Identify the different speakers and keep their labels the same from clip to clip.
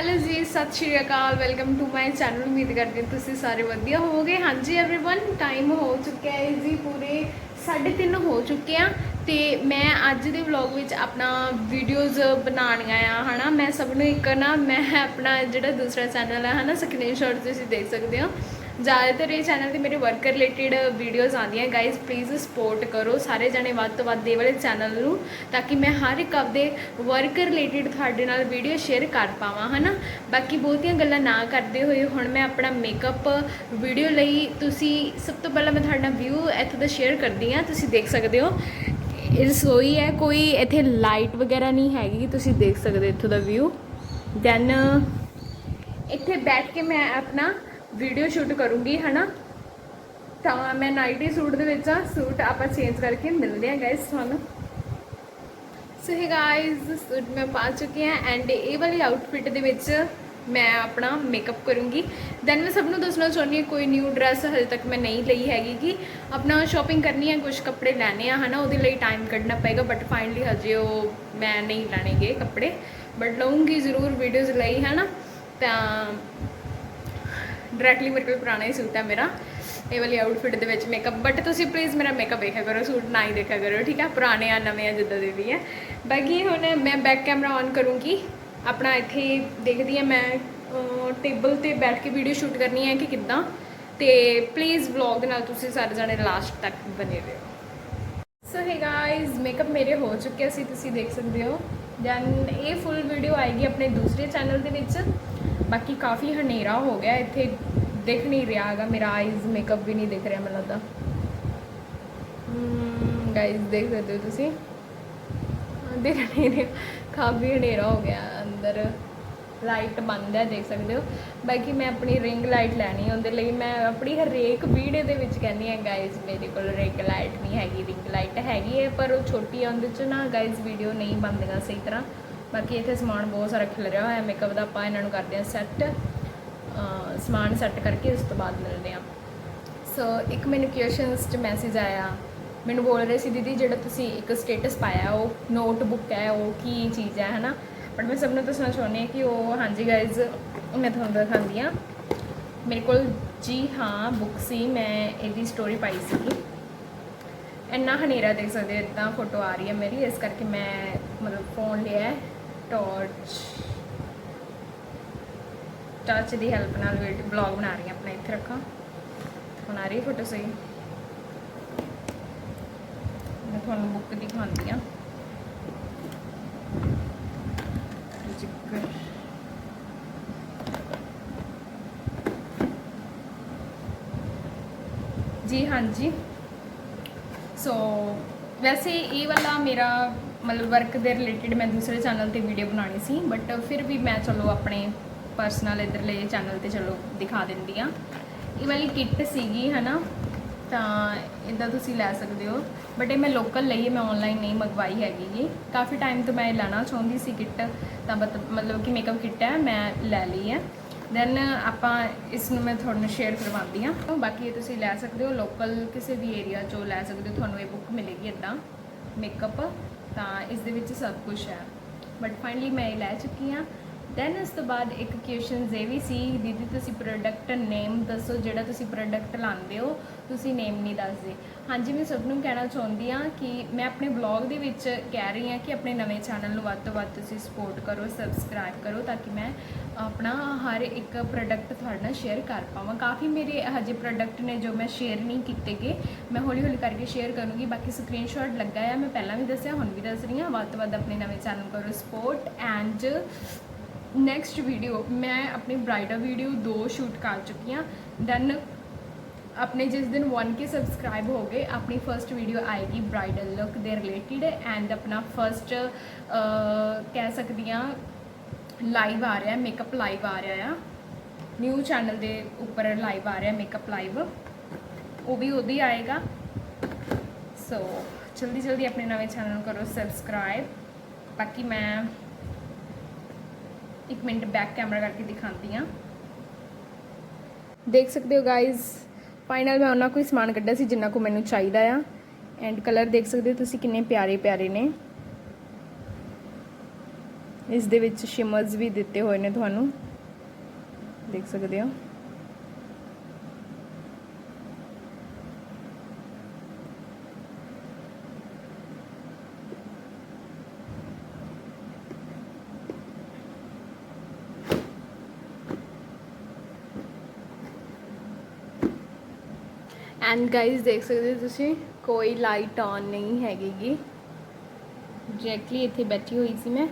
Speaker 1: Hello ਜੀ ਸਤਿ ਸ਼੍ਰੀ ਅਕਾਲ ਵੈਲਕਮ ਟੂ ਮਾਈ ਚੈਨਲ ਉਮੀਦ ਕਰਦੀ ਹਾਂ ਤੁਸੀਂ ਸਾਰੇ ਵਧੀਆ ਹੋਵੋਗੇ ਹਾਂਜੀ एवरीवन ਟਾਈਮ ਹੋ ਚੁੱਕਿਆ ਹੈ ਜੀ ਪੂਰੇ 3:30 ਹੋ ਚੁੱਕੇ ਆ ਤੇ ਮੈਂ ਅੱਜ ਦੇ ਵਲੌਗ ਵਿੱਚ ਆਪਣਾ ਵੀਡੀਓਜ਼ ਬਣਾਉਣੀਆਂ ਆ ਹਨਾ ਮੈਂ ਸਭ ਨੂੰ ਇੱਕ ਨਾ ਮੈਂ ਆਪਣਾ ਜਿਹੜਾ ਦੂਸਰਾ ਚੈਨਲ ਹੈ ਹਨਾ ਸਕਰੀਨਸ਼ਾਟ ਤੁਸੀਂ ਦੇਖ ਸਕਦੇ ਹੋ ਜ਼ਿਆਦਾਤਰ ਇਹ ਚੈਨਲ ਤੇ ਮੇਰੇ ਵਰਕ ਰਿਲੇਟਡ ਵੀਡੀਓਜ਼ ਆਉਂਦੀਆਂ। ਗਾਇਜ਼ ਪਲੀਜ਼ ਸਪੋਰਟ ਕਰੋ। ਸਾਰੇ ਜਣੇ ਵੱਧ ਤੋਂ ਵੱਧ ਇਹ ਵਾਲੇ ਚੈਨਲ ਨੂੰ, ਤਾਂ ਕਿ ਮੈਂ ਹਰ ਇੱਕ ਆਪਦੇ ਵਰਕ ਰਿਲੇਟਡ ਤੁਹਾਡੇ ਨਾਲ ਵੀਡੀਓ ਸ਼ੇਅਰ ਕਰ ਪਾਵਾਂ, ਹਨਾ? ਬਾਕੀ ਬਹੁਤੀਆਂ ਗੱਲਾਂ ਨਾ ਕਰਦੇ ਹੋਏ ਹੁਣ ਮੈਂ ਆਪਣਾ ਮੇਕਅਪ ਵੀਡੀਓ ਲਈ ਤੁਸੀਂ, ਸਭ ਤੋਂ ਪਹਿਲਾਂ ਮੈਂ ਤੁਹਾਡਾ ਵਿਊ ਇੱਥੋਂ ਦਾ ਸ਼ੇਅਰ ਕਰਦੀ ਹਾਂ। ਤੁਸੀਂ ਦੇਖ ਸਕਦੇ ਹੋ। ਰਸੋਈ ਹੈ, ਕੋਈ ਇੱਥੇ ਲਾਈਟ ਵਗੈਰਾ ਨਹੀਂ ਹੈਗੀ। ਤੁਸੀਂ ਦੇਖ ਸਕਦੇ ਇੱਥੋਂ ਦਾ ਵਿਊ ਦੈਨ ਇੱਥੇ ਬੈਠ ਕੇ ਮੈਂ ਆਪਣਾ ਵੀਡੀਓ ਸ਼ੂਟ ਕਰੂੰਗੀ, ਹਨਾ? ਤਾਂ ਮੈਂ ਨਾਈਟੀ ਸੂਟ ਦੇ ਵਿੱਚ ਆ ਸੂਟ ਆਪਾਂ ਚੇਂਜ ਕਰਕੇ ਮਿਲਦੇ ਆ ਗਾਇਸ ਤੁਹਾਨੂੰ। ਸੋ ਹੈ ਗਾਇਸ ਸੂਟ ਮੈਂ ਪਾ ਚੁੱਕੀ ਹਾਂ ਐਂਡ ਇਹ ਵਾਲੀ ਆਊਟਫਿਟ ਦੇ ਵਿੱਚ ਮੈਂ ਆਪਣਾ ਮੇਕਅਪ ਕਰੂੰਗੀ। ਦੈਨ ਮੈਂ ਸਭ ਨੂੰ ਦੱਸਣਾ ਚਾਹੁੰਦੀ ਹਾਂ, ਕੋਈ ਨਿਊ ਡਰੈਸ ਹਜੇ ਤੱਕ ਮੈਂ ਨਹੀਂ ਲਈ ਹੈਗੀ ਕਿ ਆਪਣਾ ਸ਼ਾਪਿੰਗ ਕਰਨੀ ਹੈ ਕੁਝ ਕੱਪੜੇ ਲੈਣੇ ਆ, ਹਨਾ, ਉਹਦੇ ਲਈ ਟਾਈਮ ਕੱਢਣਾ ਪਏਗਾ ਬਟ ਫਾਈਨਲੀ ਹਜੇ ਉਹ ਮੈਂ ਨਹੀਂ ਲੈਣੇਗੇ ਕੱਪੜੇ। ਬਟ ਲਵਾਂਗੀ ਜ਼ਰੂਰ ਵੀਡੀਓਜ਼ ਲਈ, ਹਨਾ। ਤਾਂ ਡਾਇਰੈਕਟਲੀ ਮੇਰੇ ਕੋਲ ਪੁਰਾਣਾ ਹੀ ਸੂਟ ਹੈ ਮੇਰਾ। ਇਹ ਵਾਲੀ ਆਊਟਫਿਟ ਦੇ ਵਿੱਚ ਮੇਕਅਪ ਬਟ ਤੁਸੀਂ ਪਲੀਜ਼ ਮੇਰਾ ਮੇਕਅਪ ਦੇਖਿਆ ਕਰੋ, ਸੂਟ ਨਾ ਹੀ ਦੇਖਿਆ ਕਰੋ, ਠੀਕ ਹੈ? ਪੁਰਾਣੇ ਆ, ਨਵੇਂ ਆ, ਜਿੱਦਾਂ ਦੇ ਵੀ ਹੈ। ਬਾਕੀ ਹੁਣ ਮੈਂ ਬੈਕ ਕੈਮਰਾ ਔਨ ਕਰੂੰਗੀ। ਆਪਣਾ ਇੱਥੇ ਦੇਖਦੀ ਹਾਂ ਮੈਂ ਟੇਬਲ ਤੇ ਬੈਠ ਕੇ ਵੀਡੀਓ ਸ਼ੂਟ ਕਰਨੀ ਹੈ ਕਿ ਕਿੱਦਾਂ? ਤੇ ਪਲੀਜ਼ ਵਲੌਗ ਦੇ ਨਾਲ ਤੁਸੀਂ ਸਾਰੇ ਜਣੇ ਲਾਸਟ ਤੱਕ ਬਣੇ ਰਹੋ। ਸੋ ਹੈ ਗਾਇਜ਼ ਮੇਕਅਪ ਮੇਰੇ ਹੋ ਚੁੱਕਿਆ ਸੀ, ਤੁਸੀਂ ਦੇਖ ਸਕਦੇ ਹੋ। ਦੈਨ ਇਹ ਫੁੱਲ ਵੀਡੀਓ ਆਏਗੀ ਆਪਣੇ ਦੂਸਰੇ ਚੈਨਲ ਦੇ ਵਿੱਚ। ਬਾਕੀ ਕਾਫੀ ਹਨੇਰਾ ਹੋ ਗਿਆ, ਇੱਥੇ ਦਿਖ ਨਹੀਂ ਰਿਹਾ ਹੈਗਾ, ਮੇਰਾ ਆਈਜ਼ ਮੇਕਅਪ ਵੀ ਨਹੀਂ ਦਿਖ ਰਿਹਾ ਮੈਨੂੰ ਲੱਗਦਾ। ਗਾਇਜ਼ ਦੇਖ ਸਕਦੇ ਹੋ ਤੁਸੀਂ? ਦਿਖ ਨਹੀਂ ਰਿਹਾ, ਕਾਫੀ ਹਨੇਰਾ ਹੋ ਗਿਆ, ਅੰਦਰ ਲਾਈਟ ਬੰਦ ਹੈ, ਦੇਖ ਸਕਦੇ ਹੋ। ਬਾਕੀ ਮੈਂ ਆਪਣੀ ਰਿੰਗ ਲਾਈਟ ਲੈਣੀ ਹੈ, ਉਹਦੇ ਲਈ ਮੈਂ ਆਪਣੀ ਹਰੇਕ ਵੀਡੀਓ ਦੇ ਵਿੱਚ ਕਹਿੰਦੀ ਹਾਂ ਗਾਇਜ਼ ਮੇਰੇ ਕੋਲ ਰਿੰਗ ਲਾਈਟ ਨਹੀਂ ਹੈਗੀ ਰਿੰਗ ਲਾਈਟ ਹੈਗੀ ਹੈ, ਪਰ ਉਹ ਛੋਟੀ ਆ, ਉਹਦੇ ਚ ਨਾ ਗਾਇਜ਼ ਵੀਡੀਓ ਨਹੀਂ ਬਣਦੀਆਂ ਸਹੀ ਤਰ੍ਹਾਂ। ਬਾਕੀ ਇੱਥੇ ਸਮਾਨ ਬਹੁਤ ਸਾਰਾ ਖਿਲ ਰਿਹਾ ਹੋਇਆ ਮੇਕਅਪ ਦਾ ਆਪਾਂ ਇਹਨਾਂ ਨੂੰ ਕਰਦੇ ਹਾਂ ਸੈੱਟ ਸਮਾਨ ਸੈੱਟ ਕਰਕੇ ਉਸ ਤੋਂ ਬਾਅਦ ਮਿਲਦੇ ਹਾਂ। ਸੋ ਇੱਕ ਮੈਨੂੰ ਕੁਐਸਚਨਸ 'ਚ ਮੈਸੇਜ ਆਇਆ, ਮੈਨੂੰ ਬੋਲ ਰਹੇ ਸੀ, ਦੀਦੀ, ਜਿਹੜਾ ਤੁਸੀਂ ਇੱਕ ਸਟੇਟਸ ਪਾਇਆ, ਉਹ ਨੋਟਬੁੱਕ ਹੈ, ਉਹ ਕੀ ਚੀਜ਼ ਹੈ, ਹਨਾ? ਬਟ ਮੈਂ ਸਭ ਨੂੰ ਦੱਸਣਾ ਚਾਹੁੰਦੀ ਹਾਂ ਕਿ ਉਹ, ਹਾਂਜੀ ਗਾਇਜ਼ ਮੈਂ ਤੁਹਾਨੂੰ ਦਿਖਾਉਂਦੀ ਹਾਂ। ਮੇਰੇ ਕੋਲ ਜੀ ਹਾਂ ਬੁੱਕ ਸੀ, ਮੈਂ ਇਹਦੀ ਸਟੋਰੀ ਪਾਈ ਸੀਗੀ ਇੰਨਾ ਹਨੇਰਾ ਦੇਖ ਸਕਦੇ ਹੋ, ਇਦਾਂ ਫੋਟੋ ਆ ਰਹੀ ਹੈ ਮੇਰੀ, ਇਸ ਕਰਕੇ ਮੈਂ ਮਤਲਬ ਫੋਨ ਲਿਆ ਟਾਰਚ ਟਾਰਚ ਦੀ ਹੈਲਪ ਨਾਲ ਵਲੌਗ ਬਣਾ ਰਹੀ ਹਾਂ ਆਪਣਾ, ਇੱਥੇ ਰੱਖਾਂ। ਹੁਣ ਆ ਰਹੀ ਫੋਟੋ ਸਹੀ। ਮੈਂ ਤੁਹਾਨੂੰ ਬੁੱਕ ਦਿਖਾਉਂਦੀ ਆ ਜ਼ਿਕਰ ਜੀ, ਹਾਂਜੀ। ਸੋ ਵੈਸੇ ਇਹ ਵਾਲਾ ਮੇਰਾ ਮਤਲਬ ਵਰਕ ਦੇ ਰਿਲੇਟਡ ਮੈਂ ਦੂਸਰੇ ਚੈਨਲ ਤੇ ਵੀਡੀਓ ਬਣਾਉਣੀ ਸੀ ਬਟ ਫਿਰ ਵੀ ਮੈਂ ਚਲੋ ਆਪਣੇ ਪਰਸਨਲ ਇਧਰਲੇ ਚੈਨਲ ਤੇ ਚਲੋ ਦਿਖਾ ਦਿੰਦੀ ਆ ਇਹ ਵਾਲੀ ਕਿੱਟ ਸੀਗੀ, ਹਨਾ? ਤਾਂ ਇਦਾਂ ਤੁਸੀਂ ਲੈ ਸਕਦੇ ਹੋ। ਬਟ ਇਹ ਮੈਂ ਲੋਕਲ ਲਈ ਮੈਂ ਆਨਲਾਈਨ ਨਹੀਂ ਮੰਗਵਾਈ ਹੈਗੀ ਜੀ। ਕਾਫੀ ਟਾਈਮ ਤੋਂ ਮੈਂ ਇਹ ਲੈਣਾ ਚਾਹੁੰਦੀ ਸੀ ਕਿੱਟ ਤਾਂ ਬਤ- ਮਤਲਬ ਕਿ ਮੇਕਅਪ ਕਿੱਟ ਹੈ, ਮੈਂ ਲੈ ਲਈ ਹੈ। ਦੈਨ ਆਪਾਂ ਇਸ ਨੂੰ ਮੈਂ ਤੁਹਾਨੂੰ ਸ਼ੇਅਰ ਕਰਵਾਉਂਦੀ ਹਾਂ। ਬਾਕੀ ਇਹ ਤੁਸੀਂ ਲੈ ਸਕਦੇ ਹੋ ਲੋਕਲ ਕਿਸੇ ਵੀ ਏਰੀਆ ਚੋਂ ਲੈ ਸਕਦੇ ਹੋ, ਤੁਹਾਨੂੰ ਇਹ ਬੁੱਕ ਮਿਲੇਗੀ ਇਦਾਂ ਮੇਕਅਪ ਤਾਂ ਇਸ ਦੇ ਵਿੱਚ ਸਭ ਕੁਝ ਹੈ। ਬਟ ਫਾਈਨਲੀ ਮੈਂ ਇਹ ਲੈ ਚੁੱਕੀ ਹਾਂ। ਦੈਨ ਉਸ ਤੋਂ ਬਾਅਦ ਇੱਕ ਕੁਐਸਚਨ ਇਹ ਵੀ ਸੀ, ਦੀਦੀ, ਤੁਸੀਂ ਪ੍ਰੋਡਕਟ ਨੇਮ ਦੱਸੋ, ਜਿਹੜਾ ਤੁਸੀਂ ਪ੍ਰੋਡਕਟ ਲਾਉਂਦੇ ਹੋ, ਤੁਸੀਂ ਨੇਮ ਨਹੀਂ ਦੱਸਦੇ। ਹਾਂਜੀ, ਮੈਂ ਸਭ ਨੂੰ ਕਹਿਣਾ ਚਾਹੁੰਦੀ ਹਾਂ ਕਿ ਮੈਂ ਆਪਣੇ ਬਲੌਗ ਦੇ ਵਿੱਚ ਕਹਿ ਰਹੀ ਹਾਂ ਕਿ ਆਪਣੇ ਨਵੇਂ ਚੈਨਲ ਨੂੰ ਵੱਧ ਤੋਂ ਵੱਧ ਤੁਸੀਂ ਸਪੋਰਟ ਕਰੋ ਸਬਸਕ੍ਰਾਈਬ ਕਰੋ, ਤਾਂ ਕਿ ਮੈਂ ਆਪਣਾ ਹਰ ਇੱਕ ਪ੍ਰੋਡਕਟ ਤੁਹਾਡੇ ਨਾਲ ਸ਼ੇਅਰ ਕਰ ਪਾਵਾਂ। ਕਾਫੀ ਮੇਰੇ ਹਜੇ ਪ੍ਰੋਡਕਟ ਨੇ ਜੋ ਮੈਂ ਸ਼ੇਅਰ ਨਹੀਂ ਕੀਤੇਗੇ, ਮੈਂ ਹੌਲੀ ਹੌਲੀ ਕਰਕੇ ਸ਼ੇਅਰ ਕਰੂੰਗੀ। ਬਾਕੀ ਸਕਰੀਨਸ਼ਾਟ ਲੱਗਾ ਆ, ਮੈਂ ਪਹਿਲਾਂ ਵੀ ਦੱਸਿਆ, ਹੁਣ ਵੀ ਦੱਸ ਰਹੀ ਹਾਂ। ਵੱਧ ਤੋਂ ਵੱਧ ਆਪਣੇ ਨਵੇਂ ਚੈਨਲ ਕਰੋ ਸਪੋਰਟ ਐਂਡ ਨੈਕਸਟ ਵੀਡੀਓ ਮੈਂ ਆਪਣੀ ਬ੍ਰਾਈਡਲ ਵੀਡੀਓ ਦੋ ਸ਼ੂਟ ਕਰ ਚੁੱਕੀ ਹਾਂ। ਦੈਨ ਆਪਣੇ ਜਿਸ ਦਿਨ 1k ਸਬਸਕ੍ਰਾਈਬ ਹੋ ਗਏ, ਆਪਣੀ ਫਰਸਟ ਵੀਡੀਓ ਆਏਗੀ ਬ੍ਰਾਈਡਲ ਲੁੱਕ ਦੇ ਰਿਲੇਟਡ ਐਂਡ ਆਪਣਾ ਫਰਸਟ ਕਹਿ ਸਕਦੀ ਹਾਂ ਲਾਈਵ ਆ ਰਿਹਾ ਮੇਕਅਪ ਲਾਈਵ ਆ ਰਿਹਾ ਆ। ਨਿਊ ਚੈਨਲ ਦੇ ਉੱਪਰ ਲਾਈਵ ਆ ਰਿਹਾ ਮੇਕਅਪ ਲਾਈਵ ਉਹ ਵੀ ਉਹਦੀ ਆਏਗਾ। ਸੋ ਜਲਦੀ ਜਲਦੀ ਆਪਣੇ ਨਵੇਂ ਚੈਨਲ ਨੂੰ ਕਰੋ ਸਬਸਕ੍ਰਾਈਬ ਬਾਕੀ ਮੈਂ ਇੱਕ ਮਿੰਟ ਬੈਕ ਕੈਮਰਾ ਕਰਕੇ ਦਿਖਾਉਂਦੀ ਆ ਦੇਖ ਸਕਦੇ ਹੋ ਗਾਇਜ਼ ਫਾਈਨਲ ਮੈਂ ਉਹਨਾਂ ਕੋਈ ਸਮਾਨ ਕੱਢਿਆ ਸੀ ਜਿੰਨਾ ਕੋ ਮੈਨੂੰ ਚਾਹੀਦਾ ਆ। ਐਂਡ ਕਲਰ ਦੇਖ ਸਕਦੇ ਹੋ ਤੁਸੀਂ ਕਿੰਨੇ ਪਿਆਰੇ ਪਿਆਰੇ ਨੇ। ਇਸ ਦੇ ਵਿੱਚ ਸ਼ਿਮਰਸ ਵੀ ਦਿੱਤੇ ਹੋਏ ਨੇ ਤੁਹਾਨੂੰ। ਦੇਖ ਸਕਦੇ ਹੋ। ਐਂਡ ਗਾਇਸ ਦੇਖ ਸਕਦੇ ਤੁਸੀਂ, ਕੋਈ ਲਾਈਟ ਔਨ ਨਹੀਂ ਹੈਗੀਗੀ। ਡਾਇਰੈਕਟਲੀ ਇੱਥੇ ਬੈਠੀ ਹੋਈ ਸੀ ਮੈਂ।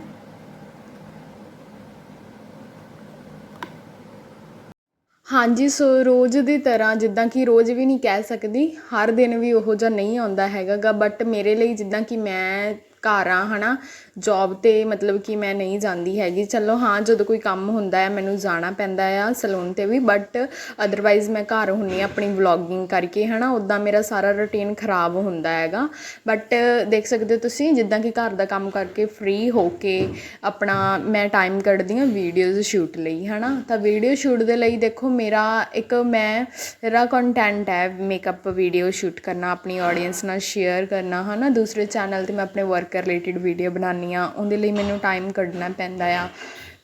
Speaker 1: ਹਾਂਜੀ ਸੋ ਰੋਜ਼ ਦੀ ਤਰ੍ਹਾਂ ਜਿੱਦਾਂ ਕਿ ਰੋਜ਼ ਵੀ ਨਹੀਂ ਕਹਿ ਸਕਦੀ, ਹਰ ਦਿਨ ਵੀ ਉਹੋ ਜਿਹਾ ਨਹੀਂ ਆਉਂਦਾ ਹੈਗਾਗਾ ਬਟ ਮੇਰੇ ਲਈ ਜਿੱਦਾਂ ਕਿ ਮੈਂ ਘਰ ਆ ਨਾ ਜੋਬ ਤੇ ਮਤਲਬ ਕਿ ਮੈਂ ਨਹੀਂ ਜਾਂਦੀ ਹੈਗੀ। ਚਲੋ, ਹਾਂ, ਜਦੋਂ ਕੋਈ ਕੰਮ ਹੁੰਦਾ ਹੈ, ਮੈਨੂੰ ਜਾਣਾ ਪੈਂਦਾ ਆ, ਸਲੂਨ ਤੇ ਵੀ ਬਟ ਅਦਰਵਾਈਜ਼ ਮੈਂ ਘਰ ਹੁੰਨੀ ਆ ਆਪਣੀ ਵਲੋਗਿੰਗ ਕਰਕੇ ਹੈ ਨਾ ਉਦਾਂ ਮੇਰਾ ਸਾਰਾ ਰੁਟੀਨ ਖਰਾਬ ਹੁੰਦਾ ਹੈਗਾ। ਬਟ ਦੇਖ ਸਕਦੇ ਹੋ ਤੁਸੀਂ, ਜਿੱਦਾਂ ਕਿ ਘਰ ਦਾ ਕੰਮ ਕਰਕੇ ਫ੍ਰੀ ਹੋ ਕੇ ਆਪਣਾ ਮੈਂ ਟਾਈਮ ਕੱਢਦੀ ਹਾਂ ਵੀਡੀਓਜ਼ ਸ਼ੂਟ ਲਈ ਹੈ ਨਾ ਤਾਂ ਵੀਡੀਓ ਸ਼ੂਟ ਦੇ ਲਈ ਦੇਖੋ, ਮੇਰਾ ਇੱਕ ਮੈਂ, ਮੇਰਾ ਕੰਟੈਂਟ ਹੈ ਮੇਕਅਪ ਵੀਡੀਓ ਸ਼ੂਟ ਕਰਨਾ, ਆਪਣੀ ਆਡੀਅנס ਨਾਲ ਸ਼ੇਅਰ ਕਰਨਾ ਹੈ ਨਾ ਦੂਸਰੇ ਚੈਨਲ ਤੇ ਮੈਂ ਆਪਣੇ ਵਰਕ ਰਿਲੇਟਿਡ ਵੀਡੀਓ ਬਣਾਉਂਦੀ ਹਾਂ, ਉਹਦੇ ਲਈ ਮੈਨੂੰ ਟਾਈਮ ਕੱਢਣਾ ਪੈਂਦਾ ਆ।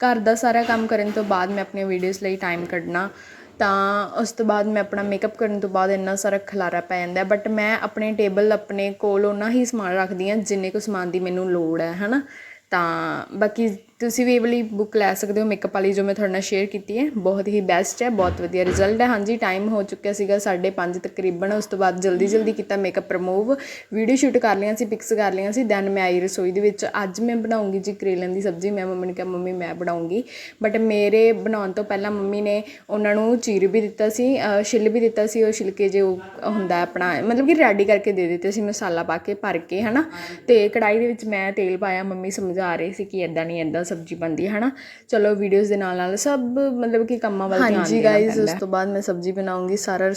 Speaker 1: ਘਰ ਦਾ ਸਾਰਾ ਕੰਮ ਕਰਨ ਤੋਂ ਬਾਅਦ ਮੈਂ ਆਪਣੀਆਂ ਵੀਡੀਓਜ਼ ਲਈ ਟਾਈਮ ਕੱਢਣਾ। ਤਾਂ ਉਸ ਤੋਂ ਬਾਅਦ ਮੈਂ ਆਪਣਾ ਮੇਕਅਪ ਕਰਨ ਤੋਂ ਬਾਅਦ ਇੰਨਾ ਸਾਰਾ ਖਲਾਰਾ ਪੈ ਜਾਂਦਾ ਬਟ ਮੈਂ ਆਪਣੇ ਟੇਬਲ ਆਪਣੇ ਕੋਲ ਉਹਨਾਂ ਹੀ ਸਮਾਨ ਰੱਖਦੀ ਹਾਂ ਜਿੰਨੇ ਕੁ ਸਮਾਨ ਦੀ ਮੈਨੂੰ ਲੋੜ ਹੈ, ਹਨਾ? ਤਾਂ ਬਾਕੀ ਤੁਸੀਂ ਵੀ ਇਹ ਵਾਲੀ ਬੁੱਕ ਲੈ ਸਕਦੇ ਹੋ ਮੇਕਅਪ ਵਾਲੀ ਜੋ ਮੈਂ ਤੁਹਾਡੇ ਨਾਲ ਸ਼ੇਅਰ ਕੀਤੀ ਹੈ, ਬਹੁਤ ਹੀ ਬੈਸਟ ਹੈ, ਬਹੁਤ ਵਧੀਆ ਰਿਜ਼ਲਟ ਹੈ। ਹਾਂਜੀ ਟਾਈਮ ਹੋ ਚੁੱਕਿਆ ਸੀਗਾ 5:30 ਤਕਰੀਬਨ, ਉਸ ਤੋਂ ਬਾਅਦ ਜਲਦੀ ਜਲਦੀ ਕੀਤਾ ਮੇਕਅਪ ਰਿਮੂਵ ਵੀਡੀਓ ਸ਼ੂਟ ਕਰ ਲਈਆਂ ਸੀ ਪਿਕਸ ਕਰ ਲਈਆਂ ਸੀ ਦੈਨ ਮੈਂ ਆਈ ਰਸੋਈ ਦੇ ਵਿੱਚ। ਅੱਜ ਮੈਂ ਬਣਾਉਂਗੀ ਜੀ ਕਰੇਲਿਆਂ ਦੀ ਸਬਜ਼ੀ, ਮੈਂ ਮੰਮੀ ਨੂੰ ਕਿਹਾ, ਮੰਮੀ, ਮੈਂ ਬਣਾਉਂਗੀ। ਬਟ ਮੇਰੇ ਬਣਾਉਣ ਤੋਂ ਪਹਿਲਾਂ ਮੰਮੀ ਨੇ ਉਹਨਾਂ ਨੂੰ ਚੀਰ ਵੀ ਦਿੱਤਾ ਸੀ ਛਿੱਲ ਵੀ ਦਿੱਤਾ ਸੀ, ਉਹ ਛਿਲਕੇ ਜੇ ਉਹ ਹੁੰਦਾ ਆਪਣਾ, ਮਤਲਬ ਕਿ ਰੈਡੀ ਕਰਕੇ ਦੇ ਦਿੱਤੇ ਸੀ, ਮਸਾਲਾ ਪਾ ਕੇ ਭਰ ਕੇ, ਹਨਾ? ਤੇ ਕੜਾਈ ਦੇ ਵਿੱਚ ਮੈਂ ਤੇਲ ਪਾਇਆ, ਮੰਮੀ ਸਮਝਾ ਰਹੇ ਸੀ ਕਿ ਇਦਾਂ ਨਹੀਂ ਇਦਾਂ ਸਬਜ਼ੀ ਬਣਦੀ ਹੈ ਹਨਾ? ਚਲੋ ਵੀਡੀਓਜ਼ ਦੇ ਨਾਲ ਨਾਲ ਸਭ ਮਤਲਬ ਕਿ ਕੰਮਾਂ ਵੱਲ ਧਿਆਨ ਦੇਣਾ ਹਾਂਜੀ ਗਾਇਜ਼ ਉਸ ਤੋਂ ਬਾਅਦ ਮੈਂ ਸਬਜ਼ੀ ਬਣਾਉਂਗੀ ਸਾਰਾ